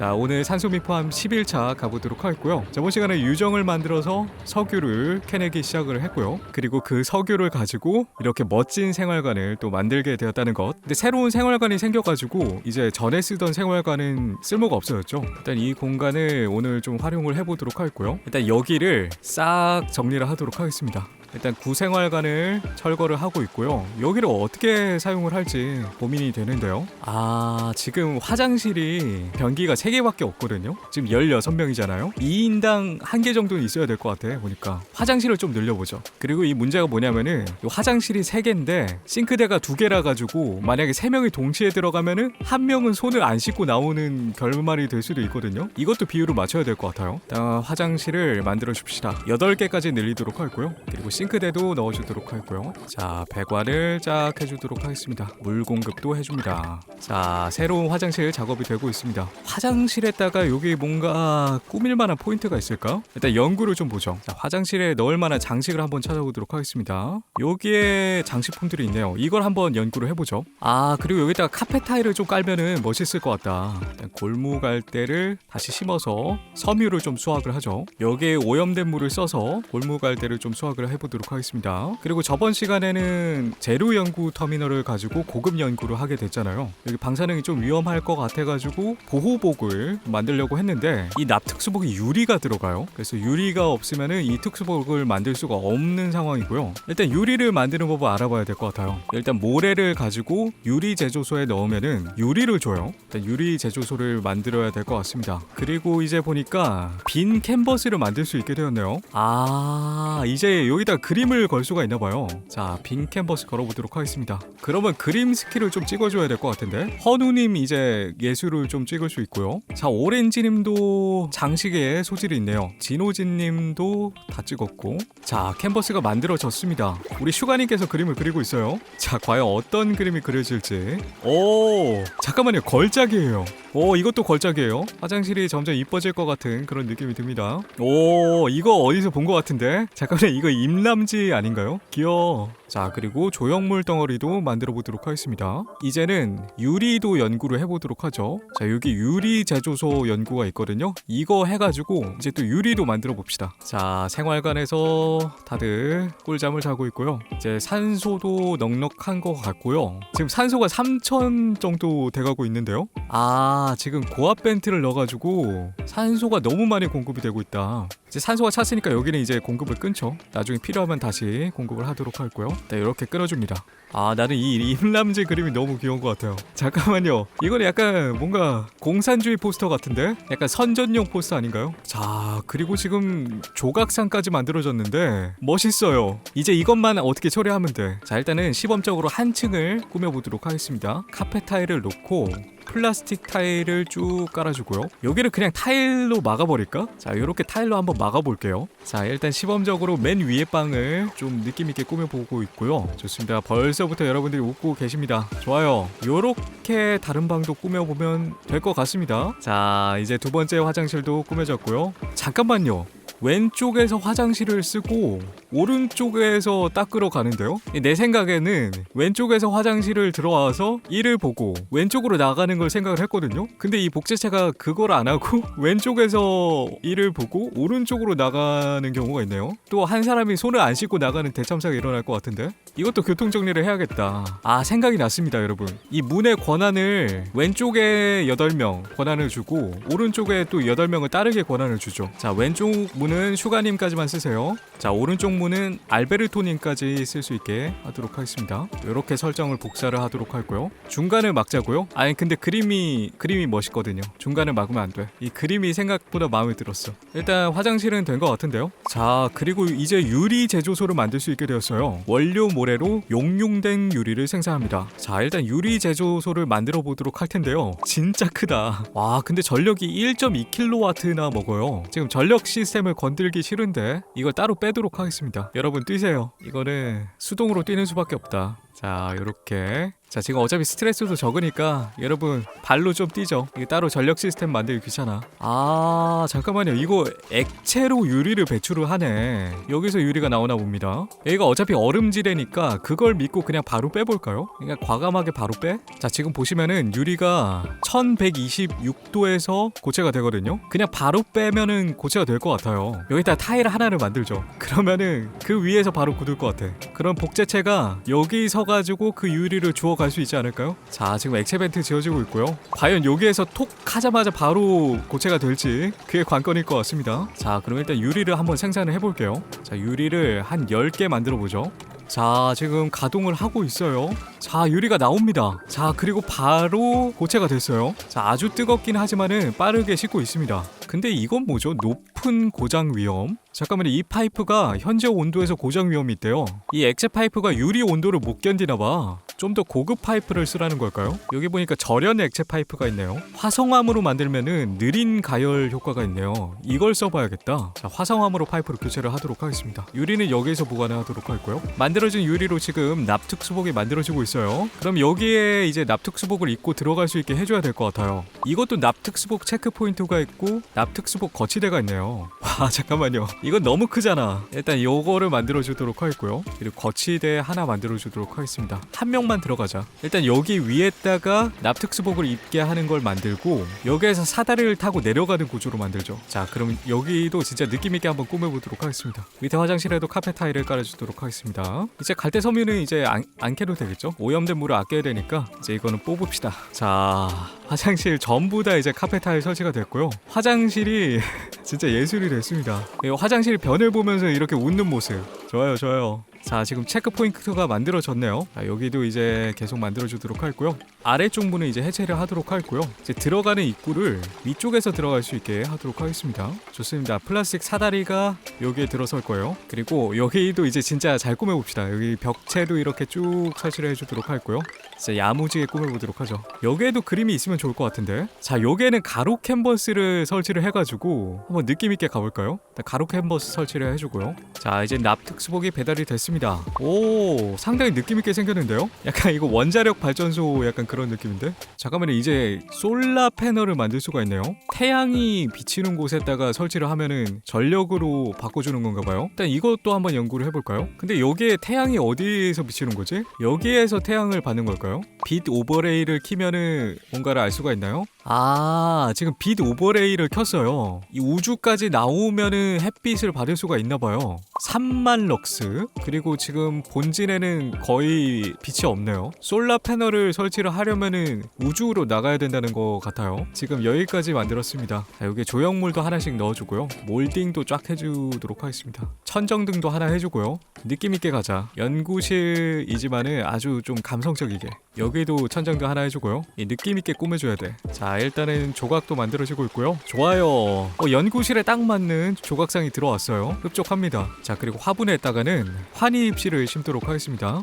자 오늘 산소미 포함 11차 가보도록 하겠고요. 저번 시간에 유정을 만들어서 석유를 캐내기 시작을 했고요. 그리고 그 석유를 가지고 이렇게 멋진 생활관을 또 만들게 되었다는 것. 근데 새로운 생활관이 생겨가지고 이제 전에 쓰던 생활관은 쓸모가 없어졌죠. 일단 이 공간을 오늘 좀 활용을 해보도록 하겠고요. 일단 여기를 싹 정리를 하도록 하겠습니다. 일단 구생활관을 철거를 하고 있고요. 여기를 어떻게 사용을 할지 고민이 되는데요. 아, 지금 화장실이 변기가 3개밖에 없거든요. 지금 16명이잖아요. 2인당 1개 정도는 있어야 될 것 같아. 보니까. 화장실을 좀 늘려보죠. 그리고 이 문제가 뭐냐면은 이 화장실이 3개인데 싱크대가 2개라 가지고 만약에 3명이 동시에 들어가면은 한 명은 손을 안 씻고 나오는 결말이 될 수도 있거든요. 이것도 비율을 맞춰야 될 것 같아요. 일단 화장실을 만들어 줍시다. 8개까지 늘리도록 하고요. 그리고 싱크대도 넣어주도록 하고요. 자, 배관을 쫙 해주도록 하겠습니다. 물 공급도 해줍니다. 자, 새로운 화장실 작업이 되고 있습니다. 화장실에다가 여기 뭔가 꾸밀 만한 포인트가 있을까? 일단 연구를 좀 보죠. 자, 화장실에 넣을 만한 장식을 한번 찾아보도록 하겠습니다. 여기에 장식품들이 있네요. 이걸 한번 연구를 해보죠. 아, 그리고 여기다가 카페 타일을 좀 깔면은 멋있을 것 같다. 일단 골무 갈대를 다시 심어서 섬유를 좀 수확을 하죠. 여기에 오염된 물을 써서 골무 갈대를 좀 수확을 해보도록 하겠습니다. 그리고 저번 시간에는 재료 연구 터미널을 가지고 고급 연구를 하게 됐잖아요. 여기 방사능이 좀 위험할 것 같아가지고 보호복을 만들려고 했는데 이 납특수복이 유리가 들어가요. 그래서 유리가 없으면은 이 특수복을 만들 수가 없는 상황이고요. 일단 유리를 만드는 법을 알아봐야 될 것 같아요. 일단 모래를 가지고 유리 제조소에 넣으면은 유리를 줘요. 일단 유리 제조소를 만들어야 될 것 같습니다. 그리고 이제 보니까 빈 캔버스를 만들 수 있게 되었네요. 아 이제 여기다 그림을 걸 수가 있나 봐요. 자 빈 캔버스 걸어보도록 하겠습니다. 그러면 그림 스킬을 좀 찍어줘야 될 것 같은데 허누님 이제 예술을 좀 찍을 수 있고요. 자 오렌지님도 장식에 소질이 있네요. 진호진님도 다 찍었고 자 캔버스가 만들어졌습니다. 우리 슈가님께서 그림을 그리고 있어요. 자 과연 어떤 그림이 그려질지. 오 잠깐만요 걸작이에요. 오 이것도 걸작이에요. 화장실이 점점 이뻐질 것 같은 그런 느낌이 듭니다. 오 이거 어디서 본 것 같은데? 잠깐만 이거 임남지 아닌가요? 귀여워. 자 그리고 조형물 덩어리도 만들어 보도록 하겠습니다. 이제는 유리도 연구를 해보도록 하죠. 자 여기 유리 제조소 연구가 있거든요. 이거 해가지고 이제 또 유리도 만들어 봅시다. 자 생활관에서 다들 꿀잠을 자고 있고요. 이제 산소도 넉넉한 것 같고요. 지금 산소가 3천 정도 돼가고 있는데요. 아 지금 고압 벤트를 넣어가지고 산소가 너무 많이 공급이 되고 있다. 이제 산소가 찼으니까 여기는 이제 공급을 끊죠. 나중에 필요하면 다시 공급을 하도록 할고요. 네, 이렇게 끊어줍니다. 아 나는 이 임람제 그림이 너무 귀여운 것 같아요. 잠깐만요. 이건 약간 뭔가 공산주의 포스터 같은데? 약간 선전용 포스터 아닌가요? 자 그리고 지금 조각상까지 만들어졌는데 멋있어요. 이제 이것만 어떻게 처리하면 돼. 자 일단은 시범적으로 한 층을 꾸며보도록 하겠습니다. 카페 타일을 놓고 플라스틱 타일을 쭉 깔아주고요. 여기를 그냥 타일로 막아버릴까? 자, 이렇게 타일로 한번 막아볼게요. 자, 일단 시범적으로 맨 위에 방을 좀 느낌있게 꾸며보고 있고요. 좋습니다. 벌써부터 여러분들이 웃고 계십니다. 좋아요. 요렇게 다른 방도 꾸며보면 될 것 같습니다. 자, 이제 두 번째 화장실도 꾸며졌고요. 잠깐만요. 왼쪽에서 화장실을 쓰고 오른쪽에서 닦으러 가는데요. 내 생각에는 왼쪽에서 화장실을 들어와서 이를 보고 왼쪽으로 나가는 걸 생각을 했거든요. 근데 이 복제체가 그걸 안 하고 왼쪽에서 이를 보고 오른쪽으로 나가는 경우가 있네요. 또 한 사람이 손을 안 씻고 나가는 대참사가 일어날 것 같은데 이것도 교통 정리를 해야겠다. 아 생각이 났습니다, 여러분. 이 문의 권한을 왼쪽에 8명 권한을 주고 오른쪽에 또 8명을 따르게 권한을 주죠. 자 왼쪽 문은 슈가님까지만 쓰세요. 자 오른쪽 문은 알베르토님까지 쓸 수 있게 하도록 하겠습니다. 이렇게 설정을 복사를 하도록 할고요. 중간을 막자고요. 아니 근데 그림이 그림이 멋있거든요. 중간을 막으면 안 돼. 이 그림이 생각보다 마음에 들었어. 일단 화장실은 된 것 같은데요. 자 그리고 이제 유리 제조소를 만들 수 있게 되었어요. 원료 모래로 용융된 유리를 생산합니다. 자 일단 유리 제조소를 만들어 보도록 할 텐데요. 진짜 크다. 와 근데 전력이 1.2kW나 먹어요. 지금 전력 시스템을 건들기 싫은데 이걸 따로 빼도록 하겠습니다. 여러분 뛰세요. 이거는 수동으로 뛰는 수밖에 없다. 자 이렇게. 자 지금 어차피 스트레스도 적으니까 여러분 발로 좀 뛰죠. 이게 따로 전력 시스템 만들기 귀찮아. 아 잠깐만요. 이거 액체로 유리를 배출을 하네. 여기서 유리가 나오나 봅니다. 여기가 어차피 얼음지대니까 그걸 믿고 그냥 바로 빼볼까요? 그냥 과감하게 바로 빼? 자 지금 보시면은 유리가 1126도에서 고체가 되거든요. 그냥 바로 빼면은 고체가 될 것 같아요. 여기다 타일 하나를 만들죠. 그러면은 그 위에서 바로 굳을 것 같아. 그럼 복제체가 여기 서 가지고 그 유리를 주워 갈 수 있지 않을까요? 자 지금 액체 벤트 지어지고 있고요. 과연 여기에서 톡 하자마자 바로 고체가 될지 그게 관건일 것 같습니다. 자 그럼 일단 유리를 한번 생산을 해볼게요. 자 유리를 한 10개 만들어 보죠. 자 지금 가동을 하고 있어요. 자 유리가 나옵니다. 자 그리고 바로 고체가 됐어요. 자 아주 뜨겁긴 하지만은 빠르게 식고 있습니다 근데 이건 뭐죠? 높은 고장 위험? 잠깐만요. 이 파이프가 현재 온도에서 고장 위험이 있대요. 이 액체 파이프가 유리 온도를 못 견디나 봐 좀 더 고급 파이프를 쓰라는 걸까요? 여기 보니까 절연 액체 파이프가 있네요. 화성암으로 만들면은 느린 가열 효과가 있네요. 이걸 써봐야겠다. 자 화성암으로 파이프를 교체를 하도록 하겠습니다. 유리는 여기에서 보관을 하도록 할고요? 만들어진 유리로 지금 납특 수복이 만들어지고 있어요. 그럼 여기에 이제 납특 수복을 입고 들어갈 수 있게 해줘야 될 것 같아요. 이것도 납특 수복 체크 포인트가 있고 납특 수복 거치대가 있네요. 와 잠깐만요. 이건 너무 크잖아. 일단 요거를 만들어 주도록 하겠고요. 그리고 거치대 하나 만들어 주도록 하겠습니다. 한 명만 들어가자. 일단 여기 위에다가 납특 수복을 입게 하는 걸 만들고 여기에서 사다리를 타고 내려가는 구조로 만들죠. 자 그럼 여기도 진짜 느낌 있게 한번 꾸며보도록 하겠습니다. 밑에 화장실에도 카페 타일을 깔아주도록 하겠습니다. 이제 갈대 섬유는 이제 안, 안 캐도 되겠죠? 오염된 물을 아껴야 되니까 이제 이거는 뽑읍시다. 자 화장실 전부 다 이제 카페 타일 설치가 됐고요. 화장실이 진짜 예술이 됐습니다. 이 화장실 변을 보면서 이렇게 웃는 모습. 좋아요 좋아요 자 지금 체크 포인트가 만들어졌네요. 자, 여기도 이제 계속 만들어주도록 할고요. 아래쪽 문은 이제 해체를 하도록 할고요. 이제 들어가는 입구를 위쪽에서 들어갈 수 있게 하도록 하겠습니다. 좋습니다. 플라스틱 사다리가 여기에 들어설 거예요. 그리고 여기도 이제 진짜 잘 꾸며봅시다. 여기 벽체도 이렇게 쭉 설치를 해주도록 할고요 진짜 야무지게 꾸며보도록 하죠 여기에도 그림이 있으면 좋을 것 같은데 자 여기에는 가로 캔버스를 설치를 해가지고 한번 느낌 있게 가볼까요? 가로 캔버스 설치를 해주고요 자 이제 납특수복이 배달이 됐습니다 오 상당히 느낌 있게 생겼는데요? 약간 이거 원자력 발전소 약간 그런 느낌인데? 잠깐만요 이제 솔라 패널을 만들 수가 있네요 태양이 비치는 곳에다가 설치를 하면은 전력으로 바꿔주는 건가 봐요 일단 이것도 한번 연구를 해볼까요? 근데 여기에 태양이 어디에서 비치는 거지? 여기에서 태양을 받는 걸까요? 빛 오버레이를 키면은 뭔가를 알 수가 있나요? 아 지금 빛 오버레이를 켰어요. 이 우주까지 나오면은 햇빛을 받을 수가 있나 봐요 3만 럭스. 그리고 지금 본진에는 거의 빛이 없네요. 솔라 패널을 설치를 하려면은 우주로 나가야 된다는 것 같아요. 지금 여기까지 만들었습니다. 자, 여기 조형물도 하나씩 넣어주고요. 몰딩도 쫙 해주도록 하겠습니다. 천정등도 하나 해주고요. 느낌 있게 가자. 연구실이지만은 아주 좀 감성적이게. 여기도 천정등 하나 해주고요. 이 느낌 있게 꾸며줘야 돼자 일단은 조각도 만들어지고 있고요. 좋아요. 어, 연구실에 딱 맞는 조각상이 들어왔어요. 흡족합니다. 자 그리고 화분에다가는 환희 입시를 심도록 하겠습니다.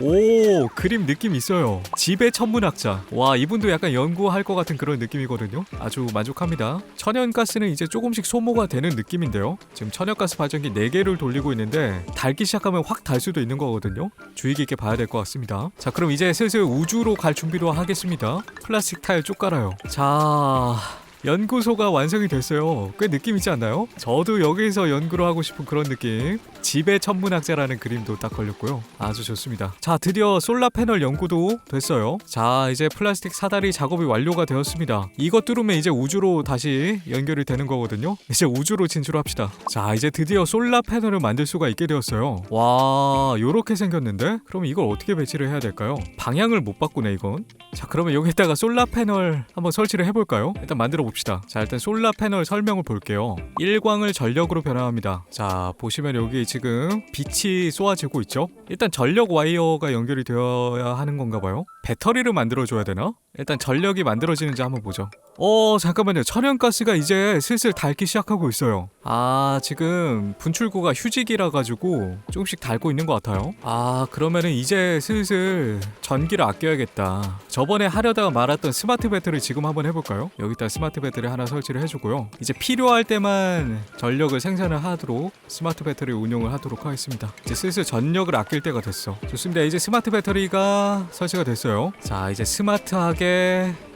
오 그림 느낌 있어요. 집의 천문학자. 와 이분도 약간 연구할 것 같은 그런 느낌이거든요. 아주 만족합니다. 천연가스는 이제 조금씩 소모가 되는 느낌인데요. 지금 천연가스 발전기 4개를 돌리고 있는데 달기 시작하면 확 달 수도 있는 거거든요. 주의 깊게 봐야 될 것 같습니다. 자 그럼 이제 슬슬 우주로 갈 준비로 하겠습니다. 플라스틱 타일 쭉 깔아요. 자 연구소가 완성이 됐어요. 꽤 느낌 있지 않나요? 저도 여기서 연구를 하고 싶은 그런 느낌. 집의 천문학자라는 그림도 딱 걸렸고요. 아주 좋습니다. 자, 드디어 솔라 패널 연구도 됐어요. 자, 이제 플라스틱 사다리 작업이 완료가 되었습니다. 이거 뚫으면 이제 우주로 다시 연결이 되는 거거든요. 이제 우주로 진출합시다. 자, 이제 드디어 솔라 패널을 만들 수가 있게 되었어요. 와, 요렇게 생겼는데? 그럼 이걸 어떻게 배치를 해야 될까요? 방향을 못 바꾸네, 이건. 자, 그러면 여기다가 솔라 패널 한번 설치를 해볼까요? 일단 만들어 봅시다. 자, 일단 솔라 패널 설명을 볼게요. 일광을 전력으로 변화합니다. 자, 보시면 여기 지금 빛이 쏘아지고 있죠? 일단 전력 와이어가 연결이 되어야 하는 건가 봐요. 배터리를 만들어줘야 되나? 일단 전력이 만들어지는지 한번 보죠. 어 잠깐만요. 천연가스가 이제 슬슬 닳기 시작하고 있어요. 아 지금 분출구가 휴직이라 가지고 조금씩 닳고 있는 것 같아요. 아 그러면은 이제 슬슬 전기를 아껴야겠다. 저번에 하려다가 말았던 스마트 배터리 지금 한번 해볼까요? 여기다 스마트 배터리 하나 설치를 해주고요. 이제 필요할 때만 전력을 생산을 하도록 스마트 배터리 운용을 하도록 하겠습니다. 이제 슬슬 전력을 아낄 때가 됐어. 좋습니다. 이제 스마트 배터리가 설치가 됐어요. 자 이제 스마트하게 કે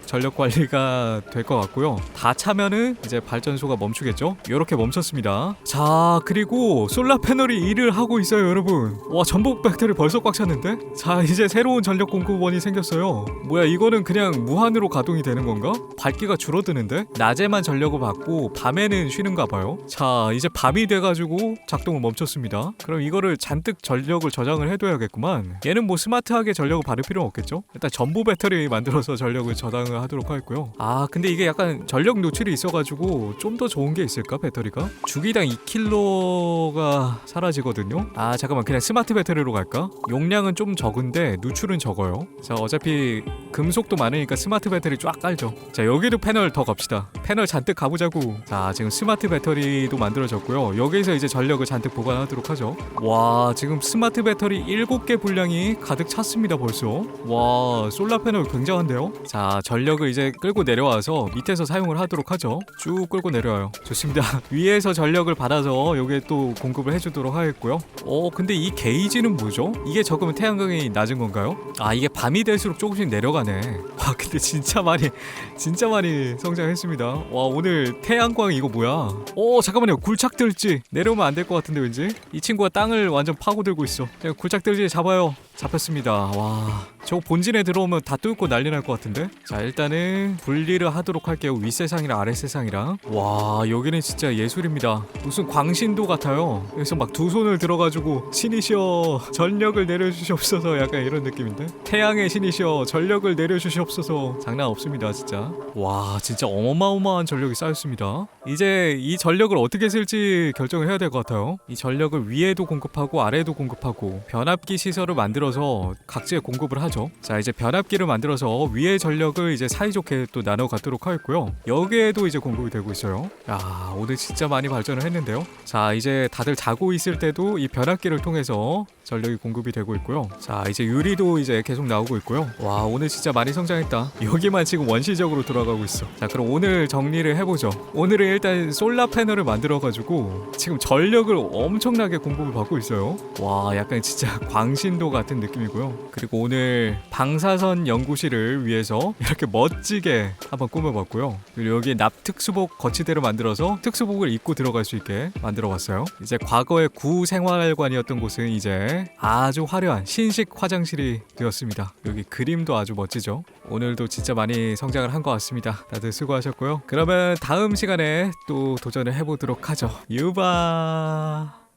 전력 관리가 될 것 같고요. 다 차면은 이제 발전소가 멈추겠죠? 이렇게 멈췄습니다. 자, 그리고 솔라 패널이 일을 하고 있어요, 여러분. 와, 전복 배터리 벌써 꽉 찼는데? 자, 이제 새로운 전력 공급원이 생겼어요. 뭐야, 이거는 그냥 무한으로 가동이 되는 건가? 밝기가 줄어드는데? 낮에만 전력을 받고 밤에는 쉬는가 봐요. 자, 이제 밤이 돼가지고 작동을 멈췄습니다. 그럼 이거를 잔뜩 전력을 저장을 해둬야겠구만. 얘는 뭐 스마트하게 전력을 받을 필요는 없겠죠? 일단 전보 배터리 만들어서 전력을 저장을 하도록 하겠고요. 아 근데 이게 약간 전력 노출이 있어가지고 좀 더 좋은 게 있을까 배터리가? 주기당 2킬로가 사라지거든요. 아 잠깐만 그냥 스마트 배터리로 갈까? 용량은 좀 적은데 누출은 적어요. 자 어차피 금속도 많으니까 스마트 배터리 쫙 깔죠. 자 여기도 패널 더 갑시다. 패널 잔뜩 가보자고. 자 지금 스마트 배터리도 만들어졌고요. 여기서 이제 전력을 잔뜩 보관하도록 하죠. 와 지금 스마트 배터리 7개 분량이 가득 찼습니다 벌써. 와 솔라 패널 굉장한데요. 자 전력 을 이제 끌고 내려와서 밑에서 사용을 하도록 하죠. 쭉 끌고 내려와요. 좋습니다. 위에서 전력을 받아서 여기에 또 공급을 해주도록 하겠고요. 어 근데 이 게이지는 뭐죠? 이게 적으면 태양광이 낮은 건가요? 아 이게 밤이 될수록 조금씩 내려가네. 와 근데 진짜 많이 진짜 많이 성장했습니다. 와 오늘 태양광 이거 뭐야? 오 잠깐만요 굴착들지 내려오면 안 될 것 같은데 왠지 이 친구가 땅을 완전 파고들고 있어. 자, 굴착들지 잡아요. 잡혔습니다. 와, 저 본진에 들어오면 다 뚫고 난리 날 것 같은데? 자, 일단은 분리를 하도록 할게요. 윗세상이랑 아랫세상이랑. 와, 여기는 진짜 예술입니다. 무슨 광신도 같아요. 그래서 막 두 손을 들어가지고 신이시여 전력을 내려주시옵소서 약간 이런 느낌인데? 태양의 신이시여 전력을 내려주시옵소서 장난 없습니다, 진짜. 와, 진짜 어마어마한 전력이 쌓였습니다. 이제 이 전력을 어떻게 쓸지 결정을 해야 될 것 같아요. 이 전력을 위에도 공급하고 아래에도 공급하고 변압기 시설을 만들어서 각지에 공급을 하죠. 자 이제 변압기를 만들어서 위의 전력을 이제 사이좋게 또 나눠 갖도록 하겠고요. 여기에도 이제 공급이 되고 있어요. 야 오늘 진짜 많이 발전을 했는데요. 자 이제 다들 자고 있을 때도 이 변압기를 통해서 전력이 공급이 되고 있고요. 자 이제 유리도 이제 계속 나오고 있고요. 와 오늘 진짜 많이 성장했다. 여기만 지금 원시적으로 돌아가고 있어. 자 그럼 오늘 정리를 해보죠. 오늘은 일단 솔라 패널을 만들어가지고 지금 전력을 엄청나게 공급을 받고 있어요. 와 약간 진짜 광신도 같은 느낌이고요. 그리고 오늘 방사선 연구실을 위해서 이렇게 멋지게 한번 꾸며봤고요. 그리고 여기 납 특수복 거치대로 만들어서 특수복을 입고 들어갈 수 있게 만들어봤어요. 이제 과거의 구 생활관이었던 곳은 이제 아주 화려한 신식 화장실이 되었습니다. 여기 그림도 아주 멋지죠. 오늘도 진짜 많이 성장을 한 것 같습니다. 다들 수고하셨고요. 그러면 다음 시간에 또 도전을 해보도록 하죠. 유바.